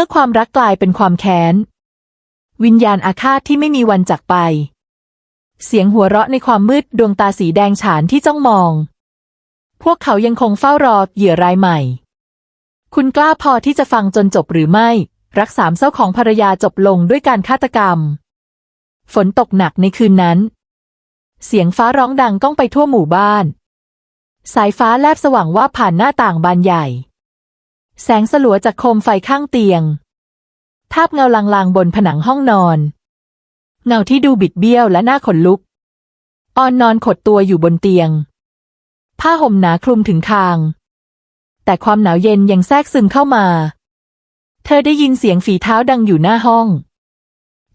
มื่อความรักกลายเป็นความแค้น วิญญาณอาฆาตที่ไม่มีวันจากไป เสียงหัวเราะในความมืดดวงตาสีแดงฉานที่จ้องมอง พวกเขายังคงเฝ้ารอเหยื่อรายใหม่ คุณกล้าพอที่จะฟังจนจบหรือไม่ รักสามเศร้าของภรรยาจบลงด้วยการฆาตกรรม ฝนตกหนักในคืนนั้น เสียงฟ้าร้องดังก้องไปทั่วหมู่บ้าน สายฟ้าแลบสว่างว่าผ่านหน้าต่างบานใหญ่ แสงสลัวจากโคมไฟข้างเตียง ทาบเงาลางๆบนผนังห้องนอน เงาที่ดูบิดเบี้ยวและหน้าขนลุก ออนนอนขดตัวอยู่บนเตียง ผ้าห่มหนาคลุมถึงคาง แต่ความหนาวเย็นยังแทรกซึมเข้ามา เธอได้ยินเสียงฝีเท้าดังอยู่หน้าห้อง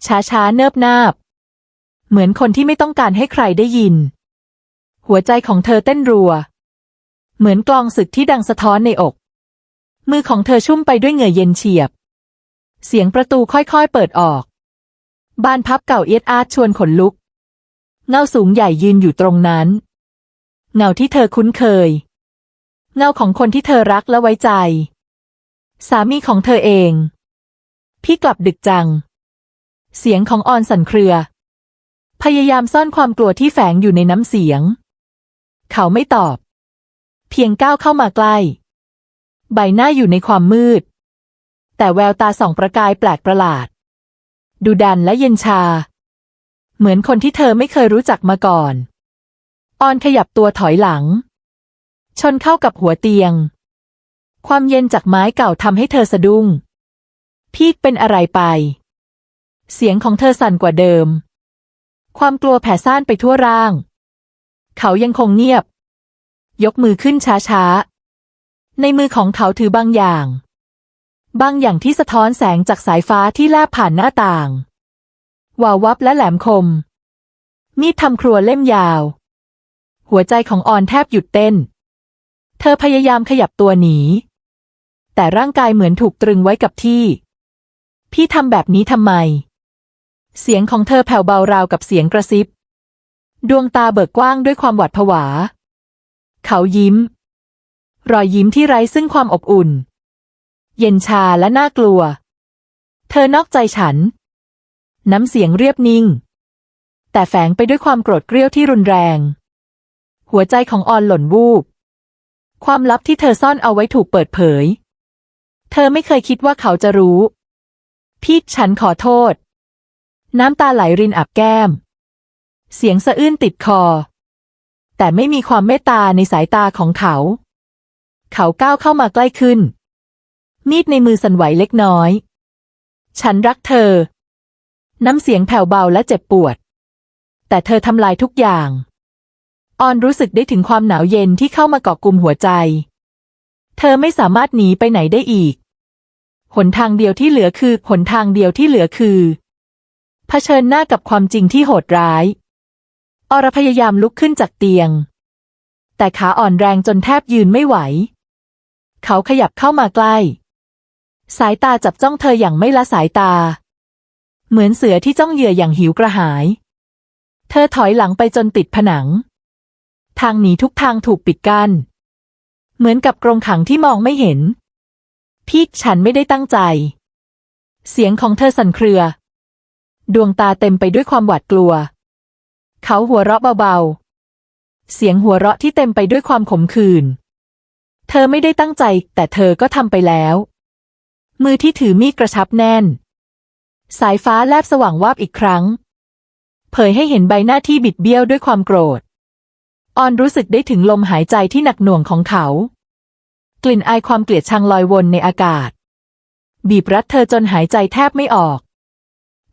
ช้าๆเนิบนาบ เหมือนคนที่ไม่ต้องการให้ใครได้ยิน หัวใจของเธอเต้นรัว เหมือนกลองศึกที่ดังสะท้อนในอก มือของเธอชุ่มไปด้วยเหงื่อเย็นเฉียบ เสียงประตูค่อยๆเปิดออก บานพับเก่าเอียดอาดชวนขนลุก เงาสูงใหญ่ยืนอยู่ตรงนั้น เงาที่เธอคุ้นเคย เงาของคนที่เธอรักและไว้ใจ สามีของเธอเอง พี่กลับดึกจัง เสียงของออนสันเครือ พยายามซ่อนความกลัวที่แฝงอยู่ในน้ำเสียง เขาไม่ตอบ เพียงก้าวเข้ามาใกล้ ใบหน้าอยู่ในความมืด แต่แววตาส่องประกายแปลกประหลาด ดูดันและเย็นชา เหมือนคนที่เธอไม่เคยรู้จักมาก่อน ออนขยับตัวถอยหลัง ชนเข้ากับหัวเตียง ความเย็นจากไม้เก่าทำให้เธอสะดุ้ง พี่เป็นอะไรไป เสียงของเธอสั่นกว่าเดิม ความกลัวแผ่ซ่านไปทั่วร่าง เขายังคงเงียบ ยกมือขึ้นช้าๆ ในมือของเขาถือบางอย่าง บางอย่างที่สะท้อนแสงจากสายฟ้าที่แลบผ่านหน้าต่าง วาววับและแหลมคม มีดทำครัวเล่มยาว หัวใจของออนแทบหยุดเต้น เธอพยายามขยับตัวหนี แต่ร่างกายเหมือนถูกตรึงไว้กับที่ พี่ทำแบบนี้ทำไม เสียงของเธอแผ่วเบาราวกับเสียงกระซิบ ดวงตาเบิกกว้างด้วยความหวาดผวา เขายิ้ม รอยยิ้มที่ไร้ซึ่งความอบอุ่น เย็นชาและน่ากลัว เธอนอกใจฉัน น้ำเสียงเรียบนิ่ง แต่แฝงไปด้วยความโกรธเกรี้ยวที่รุนแรง หัวใจของออนหล่นวูบ ความลับที่เธอซ่อนเอาไว้ถูกเปิดเผย เธอไม่เคยคิดว่าเขาจะรู้ พี่ฉันขอโทษ น้ำตาไหลรินอับแก้ม เสียงสะอื้นติดคอ แต่ไม่มีความเมตตาในสายตาของเขา เขาก้าวเข้ามาใกล้ขึ้น มีดในมือสั่นไหวเล็กน้อย ฉันรักเธอ น้ำเสียงแผ่วเบาและเจ็บปวด แต่เธอทำลายทุกอย่าง ออนรู้สึกได้ถึงความหนาวเย็นที่เข้ามาเกาะกลุ่มหัวใจ เธอไม่สามารถหนีไปไหนได้อีก หนทางเดียวที่เหลือคือ หนทางเดียวที่เหลือคือ เผชิญหน้ากับความจริงที่โหดร้าย อรพยายามลุกขึ้นจากเตียง แต่ขาอ่อนแรงจนแทบยืนไม่ไหว เขาขยับเข้ามาใกล้ สายตาจับจ้องเธออย่างไม่ละสายตา เหมือนเสือที่จ้องเหยื่ออย่างหิวกระหาย เธอถอยหลังไปจนติดผนัง ทางหนีทุกทางถูกปิดกัน้นเหมือนกับกรงขังที่มองไม่เห็น พี่ฉันไม่ได้ตั้งใจ เสียงของเธอสั่นเครือ ดวงตาเต็มไปด้วยความหวาดกลัว เขาหัวเราะเบาๆ เสียงหัวเราะที่เต็มไปด้วยความขมขื่น เธอไม่ได้ตั้งใจ แต่เธอก็ทำไปแล้ว มือที่ถือมีดกระชับแน่น สายฟ้าแลบสว่างวาบอีกครั้ง เผยให้เห็นใบหน้าที่บิดเบี้ยวด้วยความโกรธ ออนรู้สึกได้ถึงลมหายใจที่หนักหน่วงของเขา กลิ่นอายความเกลียดชังลอยวนในอากาศ บีบรัดเธอจนหายใจแทบไม่ออก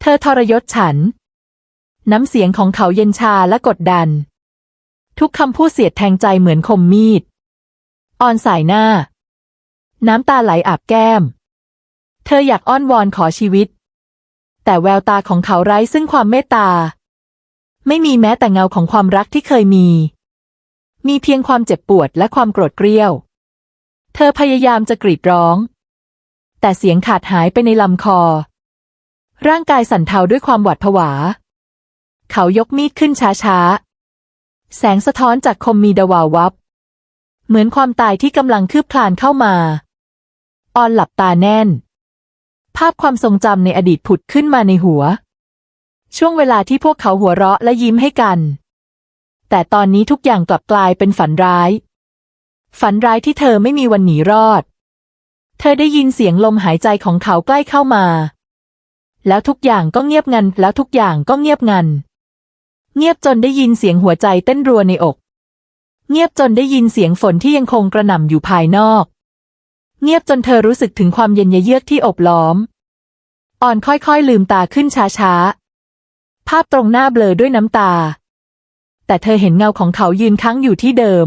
เธอทรยศฉัน น้ำเสียงของเขาเย็นชาและกดดัน ทุกคำพูดเสียดแทงใจเหมือนคมมีด ออนสายหน้า น้ำตาไหลอาบแก้ม เธออยากอ้อนวอนขอชีวิต แต่แววตาของเขาไร้ซึ่งความเมตตา ไม่มีแม้แต่เงาของความรักที่เคยมี มีเพียงความเจ็บปวดและความโกรธเกรี้ยว เธอพยายามจะกรีดร้อง แต่เสียงขาดหายไปในลำคอ ร่างกายสั่นเทาด้วยความหวาดผวา เขายกมีดขึ้นช้าๆ แสงสะท้อนจากคมมีดวาววับ เหมือนความตายที่กำลังคืบคลานเข้ามา ออนหลับตาแน่น ภาพความทรงจำในอดีตผุดขึ้นมาในหัว ช่วงเวลาที่พวกเขาหัวเราะและยิ้มให้กัน แต่ตอนนี้ทุกอย่างกลับกลายเป็นฝันร้าย ฝันร้ายที่เธอไม่มีวันหนีรอด เธอได้ยินเสียงลมหายใจของเขาใกล้เข้ามา แล้วทุกอย่างก็เงียบงัน แล้วทุกอย่างก็เงียบงัน เงียบจนได้ยินเสียงหัวใจเต้นรัวในอก เงียบจนได้ยินเสียงฝนที่ยังคงกระหน่ำอยู่ภายนอก เงียบจนเธอรู้สึกถึงความเย็นเยือกที่อบล้อม อ่อนค่อยๆลืมตาขึ้นช้าๆ ภาพตรงหน้าเบลอด้วยน้ำตา แต่เธอเห็นเงาของเขายืนค้างอยู่ที่เดิม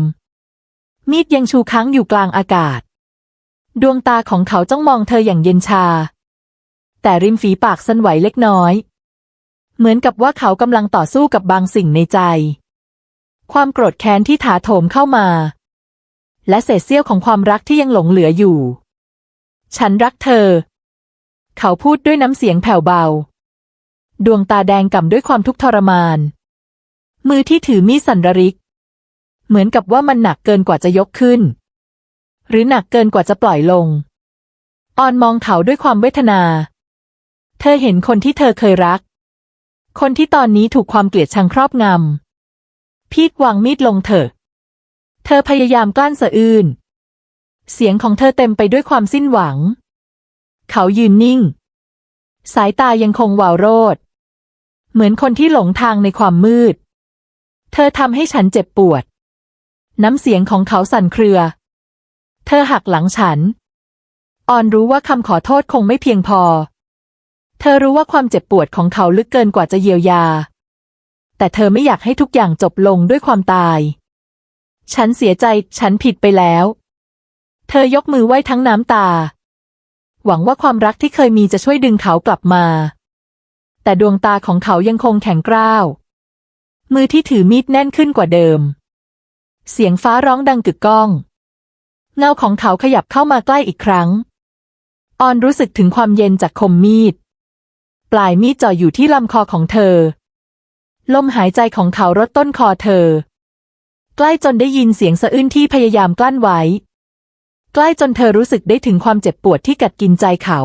มีดยังชูค้างอยู่กลางอากาศ ดวงตาของเขาจ้องมองเธออย่างเย็นชา แต่ริมฝีปากสั่นไหวเล็กน้อย เหมือนกับว่าเขากำลังต่อสู้กับบางสิ่งในใจ ความโกรธแค้นที่ถาโถมเข้ามา และเศษเสี้ยวของความรักที่ยังหลงเหลืออยู่ ฉันรักเธอ เขาพูดด้วยน้ำเสียงแผ่วเบา ดวงตาแดงก่ำด้วยความทุกข์ทรมาน มือที่ถือมีดสันระริก เหมือนกับว่ามันหนักเกินกว่าจะยกขึ้น หรือหนักเกินกว่าจะปล่อยลง ออนมองเขาด้วยความเวทนา เธอเห็นคนที่เธอเคยรักคนที่ตอนนี้ถูกความเกลียดชังครอบงำ พีทวางมีดลงเถอะ เธอพยายามกลั้นสะอื้น เสียงของเธอเต็มไปด้วยความสิ้นหวัง เขายืนนิ่ง สายตายังคงวาวโรด เหมือนคนที่หลงทางในความมืด เธอทำให้ฉันเจ็บปวด น้ำเสียงของเขาสั่นเครือ เธอหักหลังฉัน ออนรู้ว่าคำขอโทษคงไม่เพียงพอ เธอรู้ว่าความเจ็บปวดของเขาลึกเกินกว่าจะเยียวยา แต่เธอไม่อยากให้ทุกอย่างจบลงด้วยความตาย ฉันเสียใจ ฉันผิดไปแล้ว เธอยกมือไหว้ทั้งน้ำตา หวังว่าความรักที่เคยมีจะช่วยดึงเขากลับมา แต่ดวงตาของเขายังคงแข็งกร้าว มือที่ถือมีดแน่นขึ้นกว่าเดิม เสียงฟ้าร้องดังกึกก้อง เงาของเขาขยับเข้ามาใกล้อีกครั้ง ออนรู้สึกถึงความเย็นจากคมมีด ปลายมีดจ่ออยู่ที่ลำคอของเธอ ลมหายใจของเขารดต้นคอเธอ ใกล้จนได้ยินเสียงสะอื้นที่พยายามกลั้นไว้ ใกล้จนเธอรู้สึกได้ถึงความเจ็บปวดที่กัดกินใจเขา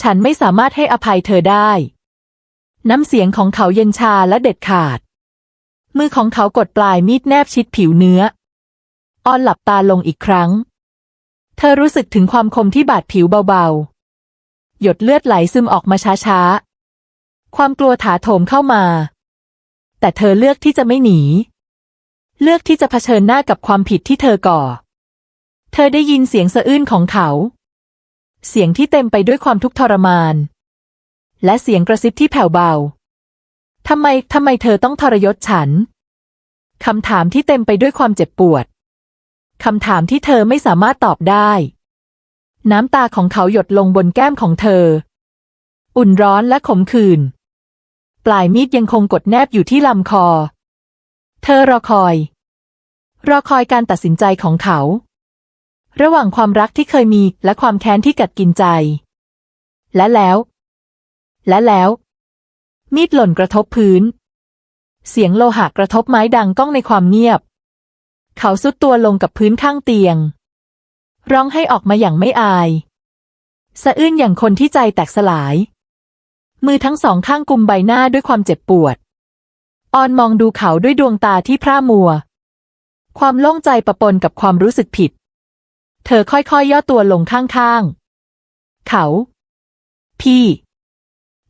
ฉันไม่สามารถให้อภัยเธอได้ น้ำเสียงของเขาเย็นชาและเด็ดขาด มือของเขากดปลายมีดแนบชิดผิวเนื้อ ออนหลับตาลงอีกครั้ง เธอรู้สึกถึงความคมที่บาดผิวเบาๆ หยดเลือดไหลซึมออกมาช้าๆ ความกลัวถาโถมเข้ามา แต่เธอเลือกที่จะไม่หนี เลือกที่จะเผชิญหน้ากับความผิดที่เธอก่อ เธอได้ยินเสียงสะอื้นของเขา เสียงที่เต็มไปด้วยความทุกข์ทรมาน และเสียงกระซิบที่แผ่วเบาทำไมทำไมเธอต้องทรยศฉันคำถามที่เต็มไปด้วยความเจ็บปวดคำถามที่เธอไม่สามารถตอบได้ น้ำตาของเขาหยดลงบนแก้มของเธอ อุ่นร้อนและขมขื่น ปลายมีดยังคงกดแนบอยู่ที่ลำคอ เธอรอคอย รอคอยการตัดสินใจของเขา ระหว่างความรักที่เคยมีและความแค้นที่กัดกินใจ และแล้ว และแล้ว มีดหล่นกระทบพื้น เสียงโลหะกระทบไม้ดังก้องในความเงียบ เขาสุดตัวลงกับพื้นข้างเตียง ร้องให้ออกมาอย่างไม่อาย สะอื้นอย่างคนที่ใจแตกสลาย มือทั้งสองข้างกุมใบหน้าด้วยความเจ็บปวด ออนมองดูเขาด้วยดวงตาที่พร่ามัว ความโล่งใจปะปนกับความรู้สึกผิด เธอค่อยๆยย่อตัวลงข้างๆ เขา พี่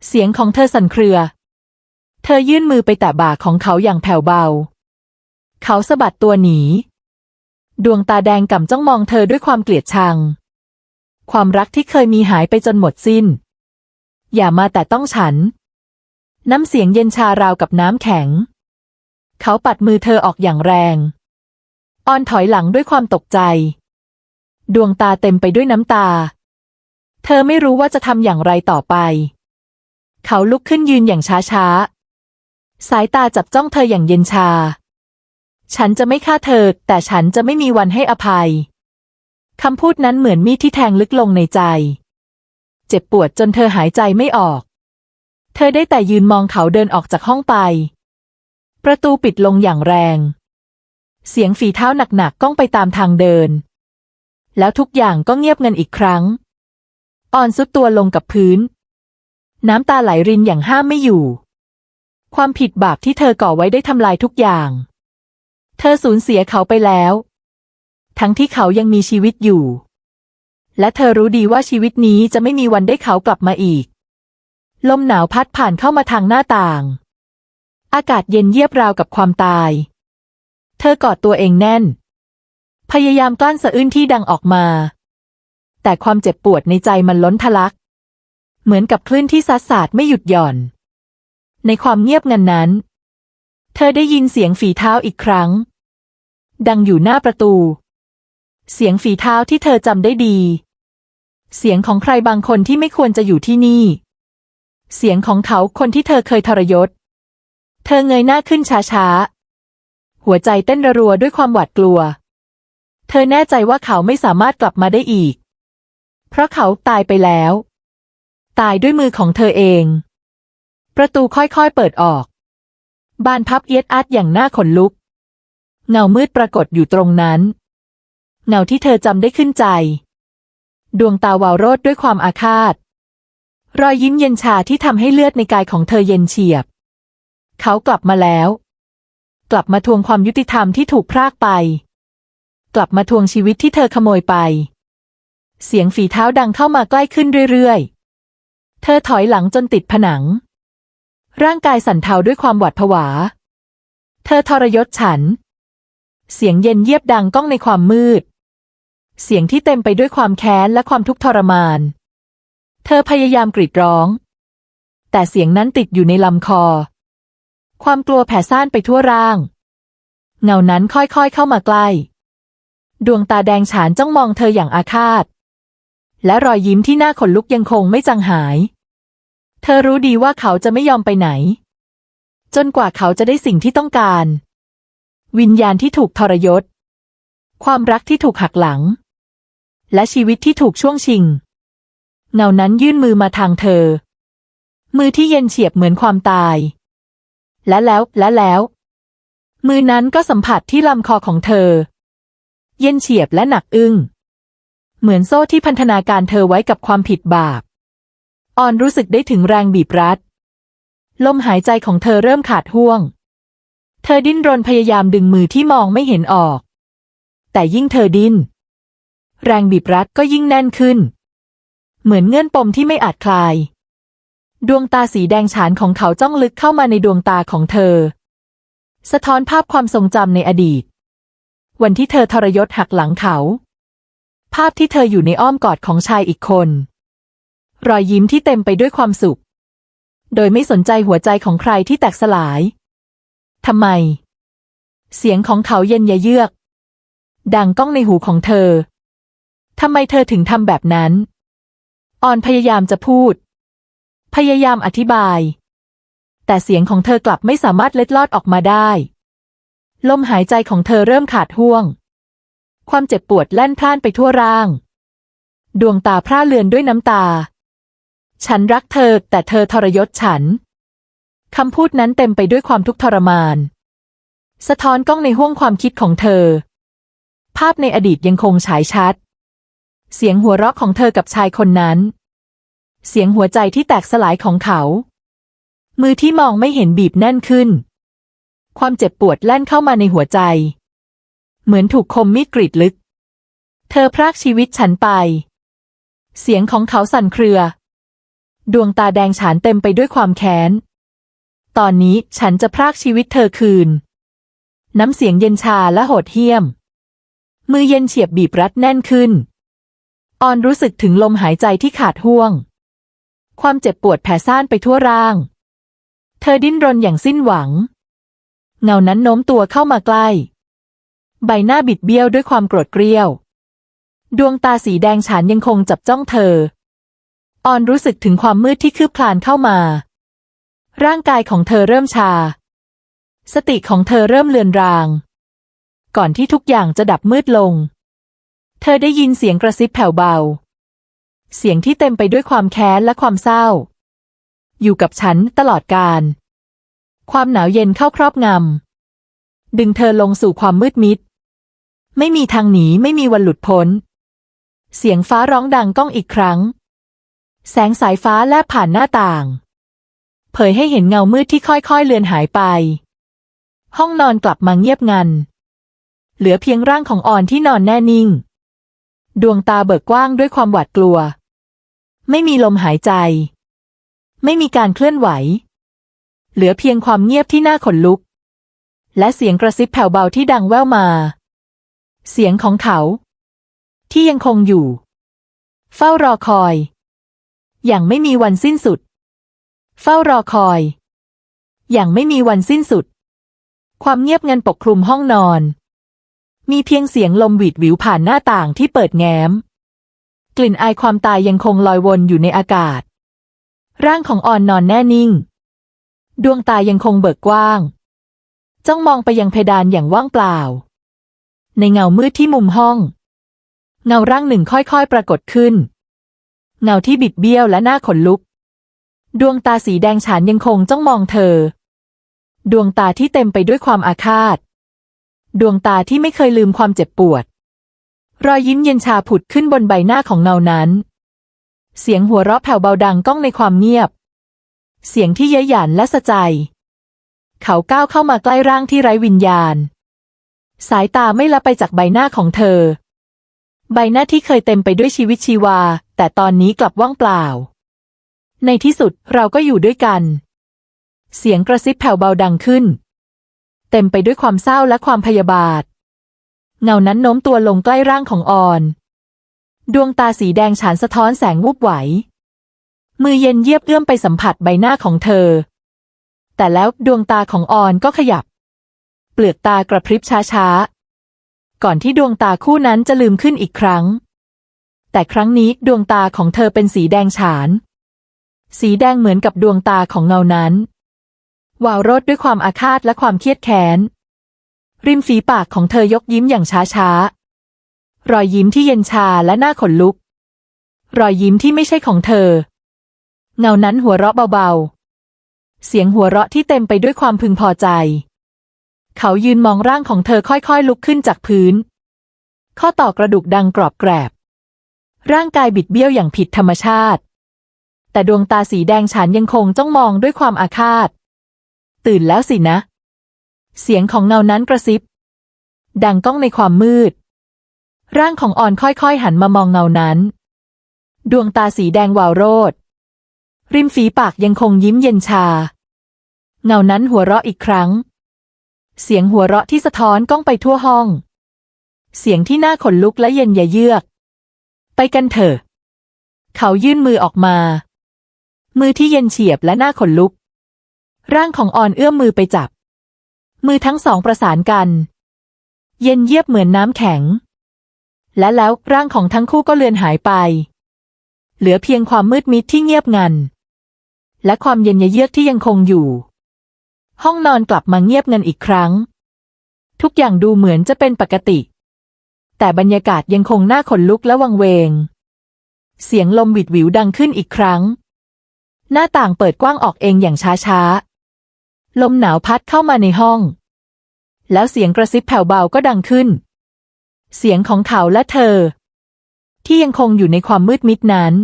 เสียงของเธอสั่นเครือ เธอยื่นมือไปแตะบ่าของเขาอย่างแผ่วเบา เขาสะบัดตัวหนี ดวงตาแดงก่ำจ้องมองเธอด้วยความเกลียดชัง ความรักที่เคยมีหายไปจนหมดสิ้น อย่ามาแต่ต้องฉัน น้ำเสียงเย็นชาราวกับน้ำแข็ง เขาปัดมือเธอออกอย่างแรง ออนถอยหลังด้วยความตกใจ ดวงตาเต็มไปด้วยน้ำตา เธอไม่รู้ว่าจะทำอย่างไรต่อไป เขาลุกขึ้นยืนอย่างช้าๆ สายตาจับจ้องเธออย่างเย็นชา ฉันจะไม่ฆ่าเธอ แต่ฉันจะไม่มีวันให้อภัยคำพูดนั้นเหมือนมีดที่แทงลึกลงในใจ เจ็บปวดจนเธอหายใจไม่ออก เธอได้แต่ยืนมองเขาเดินออกจากห้องไป ประตูปิดลงอย่างแรง เสียงฝีเท้าหนักๆก้องไปตามทางเดิน แล้วทุกอย่างก็เงียบเงันอีกครั้ง อ่อนซุดตัวลงกับพื้น น้ำตาไหลรินอย่างห้ามไม่อยู่ ความผิดบาปที่เธอก่อไว้ได้ทำลายทุกอย่าง เธอสูญเสียเขาไปแล้ว ทั้งที่เขายังมีชีวิตอยู่ และเธอรู้ดีว่าชีวิตนี้จะไม่มีวันได้เขากลับมาอีก ลมหนาวพัดผ่านเข้ามาทางหน้าต่าง อากาศเย็นเยียบราวกับความตาย เธอกอดตัวเองแน่น พยายามกลั้นสะอื้นที่ดังออกมา แต่ความเจ็บปวดในใจมันล้นทะลัก เหมือนกับคลื่นที่ซัดสาดไม่หยุดหย่อน ในความเงียบงันนั้น เธอได้ยินเสียงฝีเท้าอีกครั้ง ดังอยู่หน้าประตู เสียงฝีเท้าที่เธอจำได้ดี เสียงของใครบางคนที่ไม่ควรจะอยู่ที่นี่ เสียงของเขาคนที่เธอเคยทรยศ เธอเงยหน้าขึ้นช้าๆ หัวใจเต้นระรัวด้วยความหวาดกลัว เธอแน่ใจว่าเขาไม่สามารถกลับมาได้อีก เพราะเขาตายไปแล้ว ตายด้วยมือของเธอเอง ประตูค่อยๆเปิดออก บานพับเอียดอัดอย่างน่าขนลุก เงามืดปรากฏอยู่ตรงนั้น เงาที่เธอจำได้ขึ้นใจ ดวงตาวาวโรดด้วยความอาฆาต รอยยิ้มเย็นชาที่ทำให้เลือดในกายของเธอเย็นเฉียบ เขากลับมาแล้ว กลับมาทวงความยุติธรรมที่ถูกพรากไป กลับมาทวงชีวิตที่เธอขโมยไป เสียงฝีเท้าดังเข้ามาใกล้ขึ้นเรื่อยๆ เธอถอยหลังจนติดผนัง ร่างกายสั่นเทาด้วยความหวาดผวา เธอทรยศฉันเสียงเย็นเยียบดังก้องในความมืด เสียงที่เต็มไปด้วยความแค้นและความทุกข์ทรมาน เธอพยายามกรีดร้อง แต่เสียงนั้นติดอยู่ในลำคอ ความกลัวแผ่ซ่านไปทั่วร่าง เงานั้นค่อยๆเข้ามาใกล้ ดวงตาแดงฉานจ้องมองเธออย่างอาฆาต และรอยยิ้มที่หน้าขนลุกยังคงไม่จางหาย เธอรู้ดีว่าเขาจะไม่ยอมไปไหน จนกว่าเขาจะได้สิ่งที่ต้องการ วิญญาณที่ถูกทรยศ ความรักที่ถูกหักหลัง และชีวิตที่ถูกช่วงชิง เงานั้นยื่นมือมาทางเธอ มือที่เย็นเฉียบเหมือนความตาย และแล้วและแล้ว มือนั้นก็สัมผัสที่ลำคอของเธอ เย็นเฉียบและหนักอึ้ง เหมือนโซ่ที่พันธนาการเธอไว้กับความผิดบาป ออนรู้สึกได้ถึงแรงบีบรัด ลมหายใจของเธอเริ่มขาดห่วง เธอดิ้นรนพยายามดึงมือที่มองไม่เห็นออก แต่ยิ่งเธอดิ้น แรงบีบรัดก็ยิ่งแน่นขึ้น เหมือนเงื่อนปมที่ไม่อาจคลาย ดวงตาสีแดงฉานของเขาจ้องลึกเข้ามาในดวงตาของเธอ สะท้อนภาพความทรงจำในอดีต วันที่เธอทรยศหักหลังเขา ภาพที่เธออยู่ในอ้อมกอดของชายอีกคน รอยยิ้มที่เต็มไปด้วยความสุข โดยไม่สนใจหัวใจของใครที่แตกสลายทำไม เสียงของเขาเย็นยะเยือก ดังก้องในหูของเธอ ทำไมเธอถึงทำแบบนั้น ออนพยายามจะพูด พยายามอธิบาย แต่เสียงของเธอกลับไม่สามารถเล็ดลอดออกมาได้ ลมหายใจของเธอเริ่มขาดห่วง ความเจ็บปวดแล่นพล่านไปทั่วร่าง ดวงตาพร่าเลือนด้วยน้ำตา ฉันรักเธอแต่เธอทรยศฉัน คำพูดนั้นเต็มไปด้วยความทุกข์ทรมาน สะท้อนกล้องในห้วงความคิดของเธอ ภาพในอดีตยังคงฉายชัด เสียงหัวเราะของเธอกับชายคนนั้น เสียงหัวใจที่แตกสลายของเขา มือที่มองไม่เห็นบีบแน่นขึ้น ความเจ็บปวดแล่นเข้ามาในหัวใจ เหมือนถูกคมมีดกรีดลึก เธอพรากชีวิตฉันไป เสียงของเขาสั่นเครือ ดวงตาแดงฉานเต็มไปด้วยความแค้น ตอนนี้ฉันจะพรากชีวิตเธอคืน น้ำเสียงเย็นชาและโหดเหี้ยม มือเย็นเฉียบบีบรัดแน่นขึ้น ออนรู้สึกถึงลมหายใจที่ขาดห่วง ความเจ็บปวดแผ่ซ่านไปทั่วร่าง เธอดิ้นรนอย่างสิ้นหวัง เงานั้นโน้มตัวเข้ามาใกล้ ใบหน้าบิดเบี้ยวด้วยความโกรธเกรี้ยว ดวงตาสีแดงฉานยังคงจับจ้องเธอ ออนรู้สึกถึงความมืดที่คืบคลานเข้ามา ร่างกายของเธอเริ่มชา สติของเธอเริ่มเลือนราง ก่อนที่ทุกอย่างจะดับมืดลง เธอได้ยินเสียงกระซิบแผ่วเบา เสียงที่เต็มไปด้วยความแค้นและความเศร้า อยู่กับฉันตลอดกาล ความหนาวเย็นเข้าครอบงำ ดึงเธอลงสู่ความมืดมิด ไม่มีทางหนีไม่มีวันหลุดพ้น เสียงฟ้าร้องดังก้องอีกครั้ง แสงสายฟ้าแลบผ่านหน้าต่าง เผยให้เห็นเงามืดที่ค่อยๆเลือนหายไป ห้องนอนกลับมาเงียบงัน เหลือเพียงร่างของอ่อนที่นอนแน่นิ่ง ดวงตาเบิกกว้างด้วยความหวาดกลัว ไม่มีลมหายใจ ไม่มีการเคลื่อนไหว เหลือเพียงความเงียบที่น่าขนลุก และเสียงกระซิบแผ่วเบาที่ดังแว่วมา เสียงของเขา ที่ยังคงอยู่ เฝ้ารอคอย อย่างไม่มีวันสิ้นสุด เฝ้ารอคอย อย่างไม่มีวันสิ้นสุด ความเงียบงันปกคลุมห้องนอน มีเพียงเสียงลมหวีดหวิวผ่านหน้าต่างที่เปิดแง้ม กลิ่นอายความตายยังคงลอยวนอยู่ในอากาศ ร่างของออนนอนแน่นิ่ง ดวงตายังคงเบิกกว้าง จ้องมองไปยังเพดานอย่างว่างเปล่า ในเงามืดที่มุมห้อง เงาร่างหนึ่งค่อยๆปรากฏขึ้น เงาที่บิดเบี้ยวและหน้าขนลุก ดวงตาสีแดงฉานยังคงจ้องมองเธอ ดวงตาที่เต็มไปด้วยความอาฆาต ดวงตาที่ไม่เคยลืมความเจ็บปวด รอยยิ้มเย็นชาผุดขึ้นบนใบหน้าของเงานั้น เสียงหัวเราะแผ่วเบาดังก้องในความเงียบ เสียงที่เย้ยหยันและสะใจ เขาก้าวเข้ามาใกล้ร่างที่ไร้วิญญาณ สายตาไม่ละไปจากใบหน้าของเธอ ใบหน้าที่เคยเต็มไปด้วยชีวิตชีวา แต่ตอนนี้กลับว่างเปล่า ในที่สุดเราก็อยู่ด้วยกัน เสียงกระซิบแผ่วเบาดังขึ้น เต็มไปด้วยความเศร้าและความพยาบาท เงานั้นโน้มตัวลงใกล้ร่างของออน ดวงตาสีแดงฉานสะท้อนแสงวูบไหว มือเย็นเยียบเอื้อมไปสัมผัสใบหน้าของเธอ แต่แล้วดวงตาของออนก็ขยับ เปลือกตากระพริบช้าๆ ก่อนที่ดวงตาคู่นั้นจะลืมขึ้นอีกครั้ง แต่ครั้งนี้ดวงตาของเธอเป็นสีแดงฉาน สีแดงเหมือนกับดวงตาของเงานั้น วาวรดด้วยความอาฆาตและความเครียดแค้น ริมฝีปากของเธอยกยิ้มอย่างช้าๆรอยยิ้มที่เย็นชาและหน่าขนลุก รอยยิ้มที่ไม่ใช่ของเธอ เงานั้นหัวเราะเบาๆ เสียงหัวเราะที่เต็มไปด้วยความพึงพอใจ เขายืนมองร่างของเธอค่อยๆลุกขึ้นจากพื้น ข้อต่อกระดูกดังกรอบแกรบ ร่างกายบิดเบี้ยวอย่างผิดธรรมชาติ แต่ดวงตาสีแดงฉานยังคงจ้องมองด้วยความอาฆาต ตื่นแล้วสินะ เสียงของเงานั้นกระซิบ ดังก้องในความมืด ร่างของอ่อนค่อยๆ หันมามองเงานั้น ดวงตาสีแดงวาวโรด ริมฝีปากยังคงยิ้มเย็นชา เงานั้นหัวเราะอีกครั้ง เสียงหัวเราะที่สะท้อนก้องไปทั่วห้อง เสียงที่น่าขนลุกและเย็นยะเยือก ไปกันเถอะ เขายื่นมือออกมา มือที่เย็นเฉียบและน่าขนลุก ร่างของออนเอื้อมมือไปจับ มือทั้งสองประสานกัน เย็นเยียบเหมือนน้ำแข็ง และแล้วร่างของทั้งคู่ก็เลือนหายไป เหลือเพียงความมืดมิดที่เงียบงัน และความเย็นยเยือกที่ยังคงอยู่ ห้องนอนกลับมาเงียบงันอีกครั้ง ทุกอย่างดูเหมือนจะเป็นปกติ แต่บรรยากาศยังคงน่าขนลุกและวังเวง เสียงลมหวิดหวิวดังขึ้นอีกครั้งหน้าต่างเปิดกว้างออกเองอย่างช้าๆ ลมหนาวพัดเข้ามาในห้อง แล้วเสียงกระซิบแผ่วเบาก็ดังขึ้น เสียงของเขาและเธอ ที่ยังคงอยู่ในความมืดมิดนั้น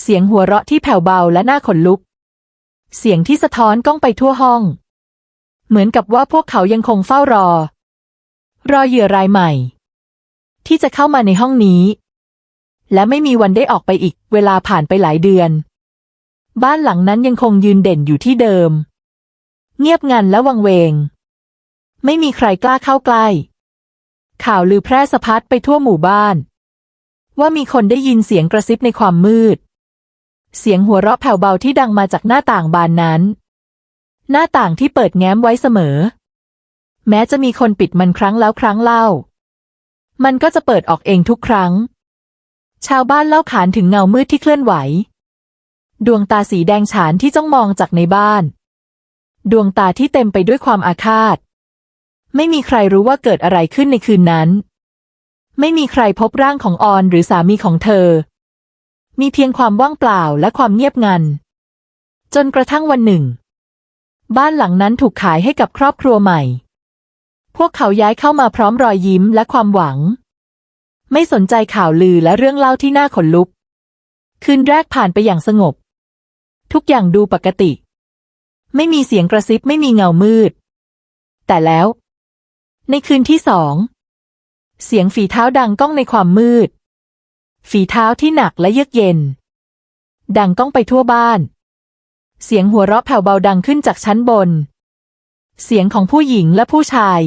เสียงหัวเราะที่แผ่วเบาและน่าขนลุก เสียงที่สะท้อนก้องไปทั่วห้อง เหมือนกับว่าพวกเขายังคงเฝ้ารอ รอเหยื่อรายใหม่ ที่จะเข้ามาในห้องนี้ และไม่มีวันได้ออกไปอีก เวลาผ่านไปหลายเดือน บ้านหลังนั้นยังคงยืนเด่นอยู่ที่เดิม เงียบงันและวังเวง ไม่มีใครกล้าเข้าใกล้ ข่าวลือแพร่สะพัดไปทั่วหมู่บ้าน ว่ามีคนได้ยินเสียงกระซิบในความมืด เสียงหัวเราะแผ่วเบาที่ดังมาจากหน้าต่างบานนั้น หน้าต่างที่เปิดแง้มไว้เสมอ แม้จะมีคนปิดมันครั้งแล้วครั้งเล่า มันก็จะเปิดออกเองทุกครั้ง ชาวบ้านเล่าขานถึงเงามืดที่เคลื่อนไหว ดวงตาสีแดงฉานที่จ้องมองจากในบ้าน ดวงตาที่เต็มไปด้วยความอาฆาต ไม่มีใครรู้ว่าเกิดอะไรขึ้นในคืนนั้น ไม่มีใครพบร่างของออนหรือสามีของเธอ มีเพียงความว่างเปล่าและความเงียบงัน จนกระทั่งวันหนึ่ง บ้านหลังนั้นถูกขายให้กับครอบครัวใหม่ พวกเขาย้ายเข้ามาพร้อมรอยยิ้มและความหวัง ไม่สนใจข่าวลือและเรื่องเล่าที่น่าขนลุก คืนแรกผ่านไปอย่างสงบ ทุกอย่างดูปกติ ไม่มีเสียงกระซิบไม่มีเงามืด แต่แล้ว ในคืนที่สอง เสียงฝีเท้าดังก้องในความมืด ฝีเท้าที่หนักและเยือกเย็น ดังก้องไปทั่วบ้าน เสียงหัวเราะแผ่วเบาดังขึ้นจากชั้นบน เสียงของผู้หญิงและผู้ชาย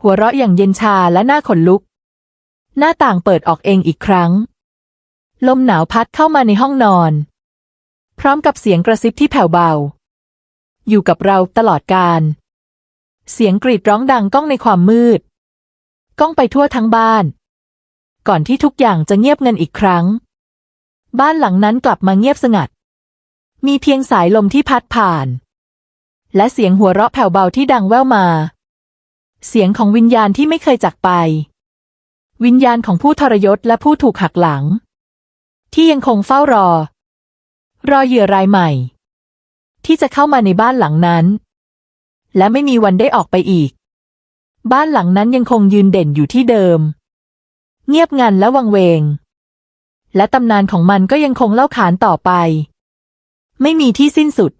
หัวเราะอย่างเย็นชาและหน้าขนลุก หน้าต่างเปิดออกเองอีกครั้ง ลมหนาวพัดเข้ามาในห้องนอน พร้อมกับเสียงกระซิบที่แผ่วเบา อยู่กับเราตลอดกาลเสียงกรีดร้องดังก้องในความมืด ก้องไปทั่วทั้งบ้าน ก่อนที่ทุกอย่างจะเงียบเงันอีกครั้ง บ้านหลังนั้นกลับมาเงียบสงัด มีเพียงสายลมที่พัดผ่าน และเสียงหัวเราะแผ่วเบาที่ดังแว่วมา เสียงของวิญญาณที่ไม่เคยจากไป วิญญาณของผู้ทรยศและผู้ถูกหักหลัง ที่ยังคงเฝ้ารอ รอเหยื่อรายใหม่ ที่จะเข้ามาในบ้านหลังนั้น และไม่มีวันได้ออกไปอีก บ้านหลังนั้นยังคงยืนเด่นอยู่ที่เดิม เงียบงันและวังเวง และตำนานของมันก็ยังคงเล่าขานต่อไป ไม่มีที่สิ้นสุด